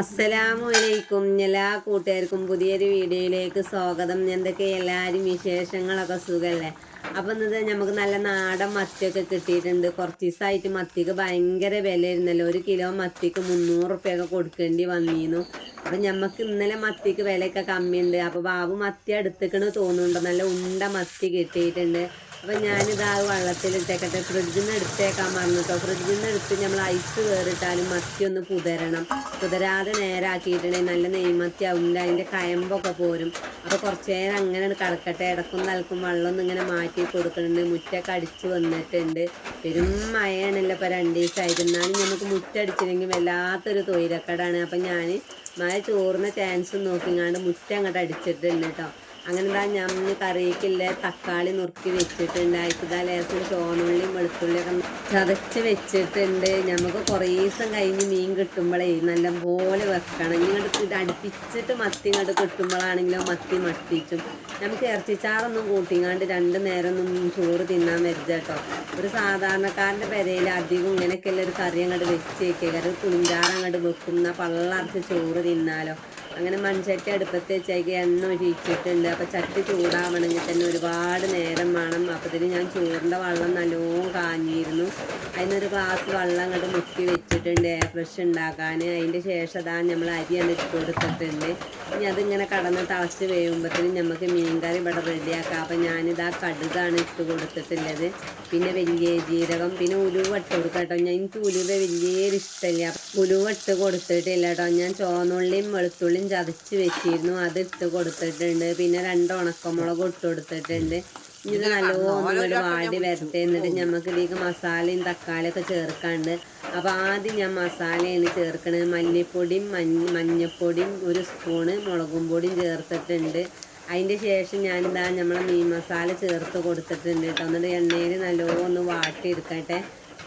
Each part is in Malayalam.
അസ്സലാമു അലൈക്കും എല്ലാ കൂട്ടുകാർക്കും പുതിയൊരു വീഡിയോയിലേക്ക് സ്വാഗതം. എന്തൊക്കെ എല്ലാവരും വിശേഷങ്ങളൊക്കെ സുഖമല്ലേ അപ്പം ഇന്നത് നമുക്ക് നല്ല നാടൻ മത്തിയൊക്കെ കിട്ടിയിട്ടുണ്ട്. കുറച്ച് ദിവസമായിട്ട് മത്തിക്ക് ഭയങ്കര വിലയായിരുന്നല്ലോ. ഒരു കിലോ മത്തിക്ക് മുന്നൂറ് റുപ്യൊക്കെ കൊടുക്കേണ്ടി വന്നിരുന്നു. അപ്പം നമുക്ക് ഇന്നലെ മത്തിക്ക് വിലയൊക്കെ കമ്മിയുണ്ട്. അപ്പോൾ ബാബു മത്തി അടുത്തേക്കണ് തോന്നുന്നുണ്ട്. നല്ല ഉണ്ട മത്തി കിട്ടിയിട്ടുണ്ട്. അപ്പം ഞാനിതാ വെള്ളത്തിലിട്ടേക്കട്ടെ. ഫ്രിഡ്ജിൽ നിന്ന് എടുത്തേക്കാൻ പറഞ്ഞു കേട്ടോ ഫ്രിഡ്ജിൽ നിന്ന് എടുത്ത് നമ്മൾ ഐസ് വേറിട്ടാലും മത്തി ഒന്ന് പുതരണം. പുതരാതെ നേരാക്കിയിട്ടുണ്ടെങ്കിൽ നല്ല നെയ്മത്തി ആവില്ല അതിന്റെ കയമ്പൊക്കെ പോരും. അപ്പോൾ കുറച്ച് നേരം അങ്ങനെ കിടക്കട്ടെ. ഇടക്കും തലക്കും വെള്ളം ഒന്ന് ഇങ്ങനെ മാറ്റി കൊടുക്കുന്നുണ്ട് മുറ്റൊക്കെ അടിച്ച് വന്നിട്ടുണ്ട്. പെരും മഴയാണല്ലോ ഇപ്പോൾ രണ്ട് ദിവസമായിട്ട് എന്നാലും നമുക്ക് മുറ്റടിച്ചില്ലെങ്കിൽ വല്ലാത്തൊരു തൊയിലക്കടാണ് അപ്പം ഞാൻ മഴ ചോറിന് ചാൻസ് നോക്കിങ്ങാണ്ട് മുറ്റം അങ്ങോട്ട് അടിച്ചിട്ടുണ്ട് കേട്ടോ അങ്ങനെ ഇതാ ഞമ്മ കറിയിക്കില്ല തക്കാളി നുറുക്കി വെച്ചിട്ടുണ്ട്. അതിതാ ലേശം ചോനുള്ളിയും വെളുത്തുള്ളിയൊക്കെ ചതച്ച് വെച്ചിട്ടുണ്ട്. നമുക്ക് കുറേ ദിവസം കഴിഞ്ഞ് മീൻ കിട്ടുമ്പോഴേ നല്ലപോലെ വെക്കണം. ഇങ്ങോട്ട് ഇത് അടുപ്പിച്ചിട്ട് മത്തി ഇങ്ങോട്ട് കിട്ടുമ്പോഴാണെങ്കിലോ മത്തി മത്തിച്ചും. നമുക്ക് ഇറച്ചിച്ചാറൊന്നും കൂട്ടിങ്ങാണ്ട് രണ്ട് നേരം ഒന്നും ചോറ് തിന്നാൻ വരുത് കേട്ടോ ഒരു സാധാരണക്കാരന്റെ പെരയിൽ അധികം ഇങ്ങനെയൊക്കെയുള്ള ഒരു കറി അങ്ങോട്ട് വെച്ച് വെക്കുക അങ്ങോട്ട് വെക്കുന്ന പള്ളറച്ച് ചോറ് തിന്നാലോ. അങ്ങനെ മൺചട്ടി അടുപ്പത്ത് വെച്ചേക്ക് എണ്ണ ഒഴിച്ചിട്ടുണ്ട്. അപ്പോൾ ചട്ടി ചൂടാവണമെങ്കിൽ തന്നെ ഒരുപാട് നേരം വേണം. അപ്പത്തിന് ഞാൻ ചോറിന്റെ വെള്ളം നല്ലോണം കാഞ്ഞിരുന്നു. അതിനൊരു ഗ്ലാസ് വെള്ളം അങ്ങോട്ട് മുക്കി വെച്ചിട്ടുണ്ട് എയർ ഫ്രഷ് ഉണ്ടാക്കാൻ. അതിന്റെ ശേഷം അതാ നമ്മൾ അരി ഇട്ട് കൊടുത്തിട്ടുണ്ട്. ഇനി അതിങ്ങനെ കടന്ന് തളച്ച് വേവുമ്പോഴത്തേനും നമുക്ക് മീൻകറി ഇവിടെ റെഡിയാക്കാം. അപ്പം ഞാനിതാ കടുകാണ് ഇട്ട് കൊടുത്തിട്ടുള്ളത്. പിന്നെ വലിയ ജീരകം പിന്നെ ഉലുവ ഇട്ട് കൊടുക്കാം കേട്ടോ. ഞാൻ എനിക്ക് ഉലുവ വലിയൊരു ഇഷ്ടമില്ല. ഉലുവ ഇട്ട് കൊടുത്തിട്ടില്ല കേട്ടോ. ഞാൻ ചോന്നുള്ളിയും വെളുത്തുള്ളിയും ചതച്ച് വെച്ചിരുന്നു. അത് ഇട്ട് കൊടുത്തിട്ടുണ്ട്. പിന്നെ രണ്ട് ഉണക്കമുളക് ഇട്ട് കൊടുത്തിട്ടുണ്ട്. ഇത് നല്ലോണം ഒരു വാടി വരട്ടെ എന്നിട്ട് നമുക്ക് ഇതിലേക്ക് മസാലയും തക്കാളിയൊക്കെ ചേർക്കാണ്ട്. അപ്പോൾ ആദ്യം ഞാൻ മസാലയാണ് ചേർക്കണത്. മല്ലിപ്പൊടിയും മഞ്ഞ മഞ്ഞപ്പൊടിയും ഒരു സ്പൂണ് മുളകും പൊടിയും ചേർത്തിട്ടുണ്ട്. അതിന്റെ ശേഷം ഞാനിതാ നമ്മളെ മീൻ മസാല ചേർത്ത് കൊടുത്തിട്ടുണ്ട് കേട്ടോ എന്നിട്ട് എണ്ണയിൽ നല്ലോണം ഒന്ന് വാട്ടിയെടുക്കട്ടെ.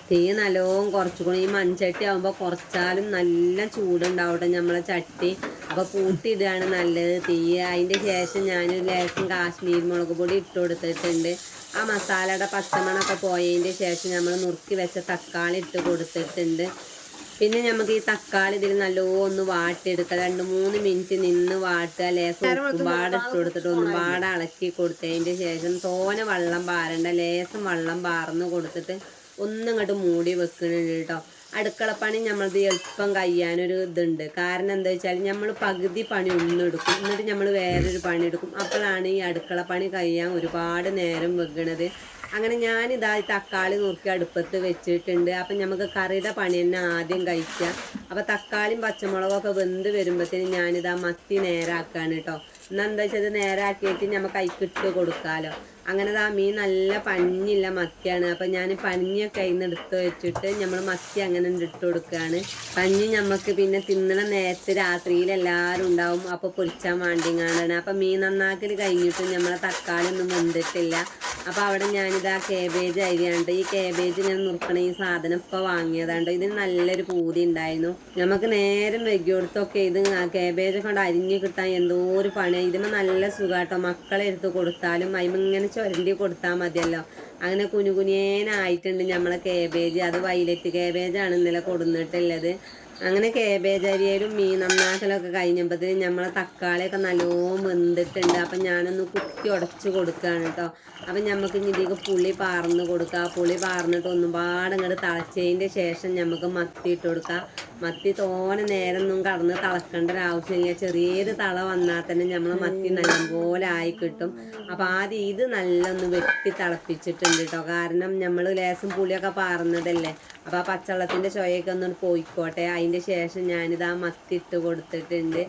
തീ നല്ലോം കുറച്ചു കൂടി ഈ മൺചട്ടി ആകുമ്പോൾ കുറച്ചാലും നല്ല ചൂടുണ്ടാവട്ടെ നമ്മളെ ചട്ടി. അപ്പോൾ കൂട്ടിയിടുകയാണ് നല്ലത്. തീ അതിന്റെ ശേഷം ഞാൻ ലേശം കാശ്മീർ മുളക് പൊടി ഇട്ട് കൊടുത്തിട്ടുണ്ട്. ആ മസാലയുടെ പച്ചമണമൊക്കെ പോയതിന്റെ ശേഷം നമ്മൾ നുറുക്കി വെച്ച തക്കാളി ഇട്ട് കൊടുത്തിട്ടുണ്ട്. പിന്നെ നമുക്ക് ഈ തക്കാളി ഇതിൽ നല്ലോണം ഒന്ന് വാട്ടിയെടുക്കുക രണ്ട് മൂന്ന് മിനിറ്റ് നിന്ന് വാട്ടുക. ലേശം ഉപ്പുപാട് ഇട്ട് കൊടുത്തിട്ട് ഒന്നുപാട് ഇളക്കി കൊടുത്തതിന്റെ ശേഷം തോനെ വെള്ളം പാരണ്ട. ലേശം വെള്ളം പാർന്ന് കൊടുത്തിട്ട് ഒന്നും ഇങ്ങോട്ട് മൂടി വെക്കുന്നുണ്ട് കേട്ടോ അടുക്കളപ്പണി നമ്മളത് എളുപ്പം കഴിയാനൊരു ഇതുണ്ട്. കാരണം എന്താ വെച്ചാൽ നമ്മൾ പകുതി പണി ഒന്നും എടുക്കും. എന്നിട്ട് നമ്മൾ വേറൊരു പണി എടുക്കും. അപ്പോഴാണ് ഈ അടുക്കള പണി കഴിയാൻ ഒരുപാട് നേരം വെക്കണത്. അങ്ങനെ ഞാനിതാ തക്കാളി നുറുക്കി അടുപ്പത്ത് വെച്ചിട്ടുണ്ട്. അപ്പം നമുക്ക് കറിയുടെ പണി തന്നെ ആദ്യം കഴിക്കാം. അപ്പം തക്കാളിയും പച്ചമുളകൊക്കെ വെന്ത് വരുമ്പോഴത്തേന് ഞാനിതാ മത്തി നേരാക്കാണ് കേട്ടോ എന്നാൽ എന്താ വെച്ചാൽ നേരാക്കിയിട്ട് നമുക്ക് കൈക്കിട്ട് കൊടുക്കാമല്ലോ അങ്ങനെ ആ മീൻ നല്ല പഞ്ഞില്ല മത്തിയാണ്. അപ്പം ഞാൻ പഞ്ഞിയൊക്കെ അതിൽ നിന്ന് എടുത്ത് വെച്ചിട്ട് നമ്മൾ മത്തി അങ്ങനെ ഇട്ട് കൊടുക്കുകയാണ് പഞ്ഞി നമുക്ക് പിന്നെ തിന്നണ നേരത്തെ രാത്രിയിൽ എല്ലാവരും ഉണ്ടാവും. അപ്പോൾ പൊരിച്ചാൻ വേണ്ടി കാണാണ് അപ്പം മീൻ നന്നാക്കൽ കഴിഞ്ഞിട്ടും നമ്മളെ തക്കാളി ഒന്നും വെന്തിട്ടില്ല. അപ്പോൾ അവിടെ ഞാനിതാ കേബേജ് അരിയാണ്ട്. ഈ കേബേജ് ഞാൻ നുറുക്കണ ഈ സാധനം ഇപ്പോൾ വാങ്ങിയതാണ്ട്. ഇതിന് നല്ലൊരു പൂതി ഉണ്ടായിരുന്നു. നമുക്ക് നേരം വെക്കിയെടുത്തൊക്കെ ഇത് ആ കേബേജ് കൊണ്ട് അരിഞ്ഞ് കിട്ടാൻ എന്തോ ഒരു പണി ഇതിന് നല്ല സുഖമാട്ടോ മക്കളെ എടുത്ത് കൊടുത്താലും അതിന് ഇങ്ങനെ ചുരണ്ടി കൊടുത്താൽ മതിയല്ലോ. അങ്ങനെ കുനുകുനിയേനായിട്ടുണ്ട് നമ്മളെ കേബേജ് അത് വൈലറ്റ് കേബേജാണ് ഇന്നലെ കൊടുന്നിട്ടുള്ളത്. അങ്ങനെ കേബേജ് അരിയലും മീൻ നന്നാക്കലൊക്കെ കഴിഞ്ഞപ്പോഴത്തേന് നമ്മളെ തക്കാളിയൊക്കെ നല്ലോണം വെന്തിട്ടുണ്ട്. അപ്പം ഞാനൊന്ന് കുത്തി ഉടച്ച് കൊടുക്കുകയാണ് കേട്ടോ അപ്പം നമുക്ക് ഇതിലേക്ക് പുളി പാർന്ന് കൊടുക്കുക പുളി പാർന്നിട്ട് ഒന്നുപാട് അങ്ങോട്ട് തളച്ചതിന്റെ ശേഷം നമുക്ക് മത്തി ഇട്ട് കൊടുക്കുക മത്തി തോനെ നേരമൊന്നും കടന്ന് തിളക്കേണ്ട ഒരു ആവശ്യമില്ല. ചെറിയൊരു തള വന്നാൽ തന്നെ നമ്മൾ മത്തി നല്ലപോലെ ആയി കിട്ടും. അപ്പം ആദ്യം ഇത് നല്ലൊന്ന് വെട്ടി തിളപ്പിച്ചിട്ടുണ്ട് കേട്ടോ കാരണം നമ്മൾ ലേസും പുളിയൊക്കെ പാർന്നതല്ലേ അപ്പോൾ ആ പച്ചവെള്ളത്തിന്റെ ചുവയൊക്കെ ഒന്ന് പോയിക്കോട്ടെ. അതിന്റെ ശേഷം ഞാനിത് ആ മത്തി ഇട്ട് കൊടുത്തിട്ടുണ്ട്.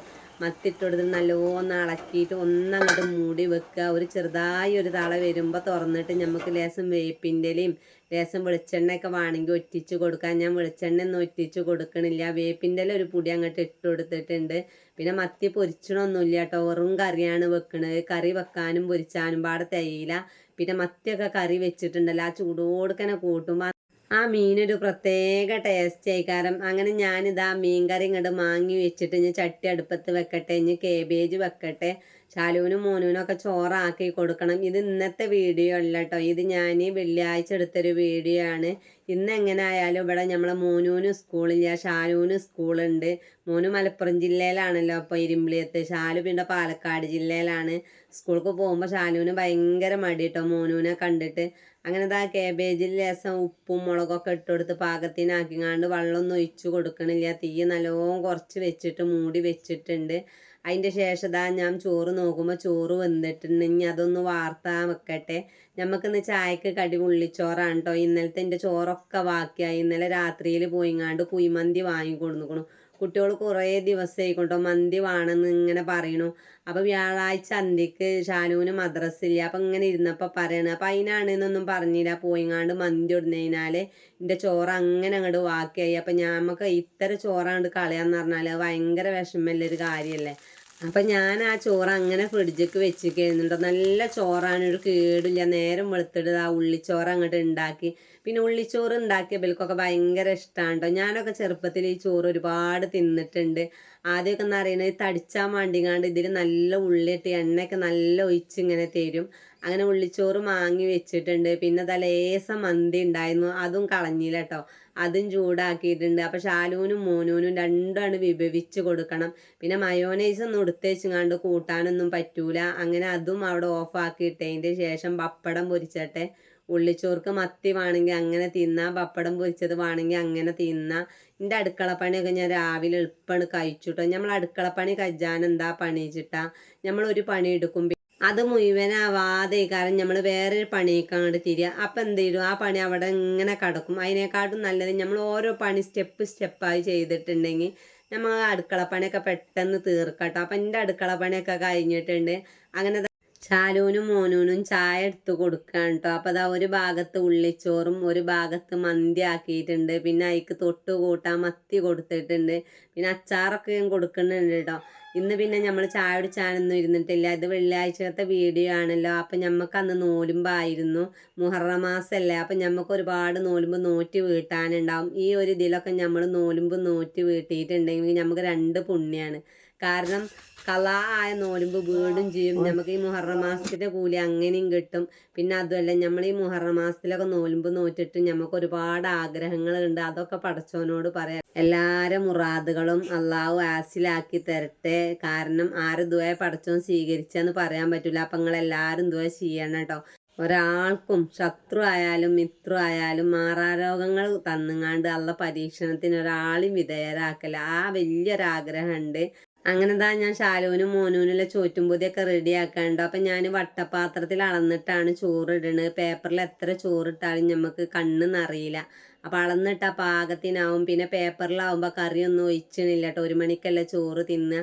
മത്തി ഇട്ട് കൊടുത്തിട്ട് നല്ലോണം ഇളക്കിയിട്ട് ഒന്നങ്ങോട്ട് മൂടി വെക്കുക. ഒരു ചെറുതായി ഒരു തള വരുമ്പോൾ തുറന്നിട്ട് നമുക്ക് ലേശം വേപ്പിന്റെലയും ലേശം വെളിച്ചെണ്ണയൊക്കെ വേണമെങ്കിൽ ഒറ്റിച്ച് കൊടുക്കാം. ഞാൻ വെളിച്ചെണ്ണ ഒന്നും ഒറ്റിച്ച് കൊടുക്കണില്ല. വേപ്പിന്റെ ഒരു പൊടി അങ്ങോട്ട് ഇട്ട് കൊടുത്തിട്ടുണ്ട്. പിന്നെ മത്തി പൊരിച്ചണമൊന്നുമില്ല കേട്ടോ വെറും കറിയാണ് വെക്കണത്. കറി വെക്കാനും പൊരിച്ചാനും പാടെ തേയില പിന്നെ മത്തിയൊക്കെ കറി വെച്ചിട്ടുണ്ടല്ലോ. ആ ചൂടോടുക്കനെ കൂട്ടുമ്പോൾ ആ മീനൊരു പ്രത്യേക ടേസ്റ്റ് ആയി. ആയിക്കാരം അങ്ങനെ ഞാനിതാ മീൻ കറി ഇങ്ങോട്ട് മാങ്ങി വെച്ചിട്ട് ഇനി ചട്ടി അടുപ്പത്ത് വെക്കട്ടെ ഇനി കേബേജ് വെക്കട്ടെ ശാലുവിനും മോനുവിനും ഒക്കെ ചോറാക്കി കൊടുക്കണം. ഇത് ഇന്നത്തെ വീഡിയോ അല്ല കേട്ടോ ഇത് ഞാൻ വെള്ളിയാഴ്ച എടുത്തൊരു വീഡിയോ ആണ്. ഇന്ന് എങ്ങനെ ആയാലും ഇവിടെ നമ്മളെ മോനൂന് സ്കൂളില്ല ഷാലുവിന് സ്കൂളുണ്ട്. മോനു മലപ്പുറം ജില്ലയിലാണല്ലോ അപ്പോൾ ഇരുമ്പിളിയത്ത്. ഷാലു പിന്നെ പാലക്കാട് ജില്ലയിലാണ്. സ്കൂൾക്ക് പോകുമ്പോൾ ഷാലുവിന് ഭയങ്കര മടി കേട്ടോ മോനുവിനെ കണ്ടിട്ട്. അങ്ങനെ ഇതാ കേബേജിൽ ലേസം ഉപ്പും മുളകൊക്കെ ഇട്ട് കൊടുത്ത് പാകത്തിനാക്കിങ്ങാണ്ട് വെള്ളമൊന്നും ഒഴിച്ചു കൊടുക്കണില്ല. തീ നല്ലോണം കുറച്ച് വെച്ചിട്ട് മൂടി വെച്ചിട്ടുണ്ട്. അതിന്റെ ശേഷം ഇതാ ഞാൻ ചോറ് നോക്കുമ്പോൾ ചോറ് വെന്തിട്ടുണ്ടെങ്കിൽ അതൊന്ന് വാർത്താൻ വെക്കട്ടെ. നമുക്കിന്ന് ചായക്ക് കടി ഉള്ളിച്ചോറാണ് കേട്ടോ ഇന്നലത്തെ എന്റെ ചോറൊക്കെ ബാക്കിയായി. ഇന്നലെ രാത്രിയിൽ പോയിങ്ങാണ്ട് കുഴിമന്തി വാങ്ങി കൊടുക്കണു കുട്ടികൾ കുറേ ദിവസമായി കൊണ്ടോ മന്തി വേണമെന്ന് ഇങ്ങനെ പറയണു. അപ്പോൾ വ്യാഴാഴ്ച അന്തിക്ക് ഷാനുവിന് മദ്രസില്ല അപ്പം ഇങ്ങനെ ഇരുന്നപ്പോൾ പറയണേ അപ്പം അതിനാണെന്നൊന്നും പറഞ്ഞില്ല. പോയിങ്ങാണ്ട് മന്തി ഇടുന്നതിനാൽ എന്റെ ചോറ് അങ്ങനെ അങ്ങോട്ട് വാക്കിയായി. അപ്പം ഞാൻ നമുക്ക് ഇത്ര ചോറാണ്ട് കളയാന്ന് പറഞ്ഞാൽ ഭയങ്കര വിഷമമുള്ളൊരു കാര്യമല്ലേ അപ്പം ഞാൻ ആ ചോറ് അങ്ങനെ ഫ്രിഡ്ജിക്ക് വെച്ചിരിക്കുന്നുണ്ടോ നല്ല ചോറാണ് ഒരു കേടില്ല. നേരം വെളുത്തിട്ട് ആ ഉള്ളിച്ചോറ് അങ്ങോട്ട് ഉണ്ടാക്കി പിന്നെ ഉള്ളിച്ചോറ് ഉണ്ടാക്കിയ ബിൽക്കൊക്കെ ഭയങ്കര ഇഷ്ടമാണ് കേട്ടോ ഞാനൊക്കെ ചെറുപ്പത്തിൽ ഈ ചോറ് ഒരുപാട് തിന്നിട്ടുണ്ട്. ആദ്യമൊക്കെ എന്ന് പറയുന്നത് തടിച്ചാൽ മാണ്ടിങ്ങാണ്ട് ഇതിൽ നല്ല ഉള്ളിയിട്ട് എണ്ണയൊക്കെ നല്ല ഒഴിച്ചിങ്ങനെ തരും. അങ്ങനെ ഉള്ളിച്ചോറ് മാങ്ങി വെച്ചിട്ടുണ്ട്. പിന്നെ തലേസം മന്തി ഉണ്ടായിരുന്നു. അതും കളഞ്ഞില്ല കേട്ടോ. അതും ചൂടാക്കിയിട്ടുണ്ട്. അപ്പോൾ ഷാലൂനും മോനൂനും രണ്ടാണ് വിഭവിച്ച് കൊടുക്കണം. പിന്നെ മയോനൈസ് ഒന്നും എടുത്തേച്ചുങ്ങാണ്ട് കൂട്ടാനൊന്നും പറ്റൂല. അങ്ങനെ അതും അവിടെ ഓഫാക്കിയിട്ടതിന്റെ ശേഷം പപ്പടം പൊരിച്ചട്ടെ. ഉള്ളിച്ചോർക്ക് മത്തി വേണമെങ്കിൽ അങ്ങനെ തിന്നാം. പപ്പടം പൊരിച്ചത് വേണമെങ്കിൽ അങ്ങനെ തിന്നാം. എന്റെ അടുക്കളപ്പണിയൊക്കെ ഞാൻ രാവിലെ എളുപ്പമാണ് കഴിച്ചുട്ടോ നമ്മൾ അടുക്കളപ്പണി കജ്ജാൻ എന്താ പണി വെച്ചിട്ടാ നമ്മൾ ഒരു പണി എടുക്കും. അത് മുഴുവനാവാതെ കാരണം നമ്മൾ വേറൊരു പണിയൊക്കെ അങ്ങോട്ട് തിരിയുക അപ്പം എന്ത് ചെയ്യും ആ പണി അവിടെ ഇങ്ങനെ കിടക്കും. അതിനേക്കാട്ടും നല്ലത് നമ്മൾ ഓരോ പണി സ്റ്റെപ്പ് സ്റ്റെപ്പായി ചെയ്തിട്ടുണ്ടെങ്കിൽ നമ്മൾ അടുക്കള പണിയൊക്കെ പെട്ടെന്ന് തീർക്കട്ടോ. അപ്പം എന്റെ അടുക്കളപ്പണിയൊക്കെ കഴിഞ്ഞിട്ടുണ്ട്. അങ്ങനെ ശാലൂനും മോനൂനും ചായ എടുത്ത് കൊടുക്കുകയാണ് കേട്ടോ. അപ്പോൾ അതാ ഒരു ഭാഗത്ത് ഉള്ളിച്ചോറും ഒരു ഭാഗത്ത് മന്തി ആക്കിയിട്ടുണ്ട്. പിന്നെ അതിക്ക് തൊട്ട് കൂട്ടാൻ മത്തി കൊടുത്തിട്ടുണ്ട്. പിന്നെ അച്ചാറൊക്കെ ഞാൻ കൊടുക്കുന്നുണ്ട് കേട്ടോ. ഇന്ന് പിന്നെ നമ്മൾ ചായ കുടിച്ചാനൊന്നും ഇരുന്നിട്ടില്ല. ഇത് വെള്ളിയാഴ്ചത്തെ വീഡിയോ ആണല്ലോ. അപ്പം നമുക്ക് അന്ന് നോലുമ്പായിരുന്നു മുഹറ മാസമല്ലേ അപ്പം നമുക്ക് ഒരുപാട് നോലുമ്പ് നോറ്റ് വീട്ടാനുണ്ടാവും. ഈ ഒരു ഇതിലൊക്കെ നമ്മൾ നോലുമ്പ് നോറ്റ് വീട്ടിയിട്ടുണ്ടെങ്കിൽ നമുക്ക് രണ്ട് പുണ്യാണ്. കാരണം കലാ ആയ നോലുമ്പ് വീടും ചെയ്യും. നമുക്ക് ഈ മുഹറ മാസത്തിന്റെ കൂലി അങ്ങനെയും കിട്ടും. പിന്നെ അതുമല്ല നമ്മൾ ഈ മുഹറ മാസത്തിലൊക്കെ നോലുമ്പ് നോറ്റിട്ട് നമുക്ക് ഒരുപാട് ആഗ്രഹങ്ങൾ ഉണ്ട് അതൊക്കെ പടച്ചോനോട് പറയാം. എല്ലാരെ മുറാദുകളും അള്ളാഹു ആസിലാക്കി തരട്ടെ. കാരണം ആര് ദുവ പടച്ചോൻ സ്വീകരിച്ചെന്ന് പറയാൻ പറ്റില്ല അപ്പം നിങ്ങൾ എല്ലാവരും ദുവ ചെയ്യണം കേട്ടോ. ഒരാൾക്കും ശത്രു ആയാലും മിത്രു ആയാലും മാറാരോഗങ്ങൾ തന്നുങ്ങാണ്ട് അള്ള പരീക്ഷണത്തിന് ഒരാളും വിധേയരാക്കല ആ വലിയൊരാഗ്രഹമുണ്ട്. അങ്ങനെ ഞാൻ ശാലുവിനും മോനൂനുള്ള ചോറ്റുംപൊതിയൊക്കെ ആക്കാണ്ടോ അപ്പം ഞാൻ വട്ടപാത്രത്തിൽ അളന്നിട്ടാണ് ചോറ് ഇടുന്നത് പേപ്പറിൽ എത്ര ചോറിട്ടാലും നമുക്ക് കണ്ണ് നിറയില്ല. അപ്പം അളന്നിട്ട പാകത്തിനാവും. പിന്നെ പേപ്പറിലാവുമ്പോൾ കറിയൊന്നും ഒഴിച്ചണില്ല കേട്ടോ ഒരു മണിക്കല്ല ചോറ് തിന്ന.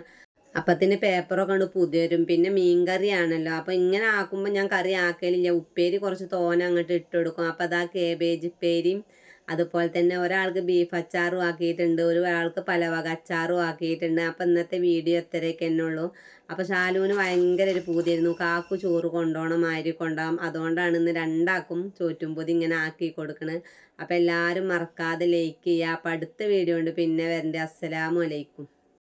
അപ്പത്തിന് പേപ്പറൊക്കെ ഉണ്ട് പുതിയരും പിന്നെ മീൻകറിയാണല്ലോ. അപ്പം ഇങ്ങനെ ആക്കുമ്പോൾ ഞാൻ കറി ആക്കലില്ല. ഉപ്പേരി കുറച്ച് തോന അങ്ങോട്ട് ഇട്ട് കൊടുക്കും. അപ്പം അതാ കേബേജ് ഉപ്പേരിയും അതുപോലെ തന്നെ ഒരാൾക്ക് ബീഫ് അച്ചാറും ആക്കിയിട്ടുണ്ട് ഒരാൾക്ക് പലവക അച്ചാറും ആക്കിയിട്ടുണ്ട്. അപ്പം ഇന്നത്തെ വീഡിയോ എത്രയൊക്കെ തന്നെ ഉള്ളൂ അപ്പോൾ ഷാലുവിന് ഭയങ്കര ഒരു പൂതിയായിരുന്നു. കാക്കു ചോറ് കൊണ്ടോണം മാരി കൊണ്ടാവും അതുകൊണ്ടാണ് ഇന്ന് രണ്ടാക്കും ചോറ്റും ചോറ്റുംപൊതി ഇങ്ങനെ ആക്കി കൊടുക്കണത് അപ്പം എല്ലാവരും മറക്കാതെ ലൈക്ക് ചെയ്യുക. അപ്പം അടുത്ത വീഡിയോ ഉണ്ട്. പിന്നെ വരണ്ടേ. അസ്സലാമു അലൈക്കും.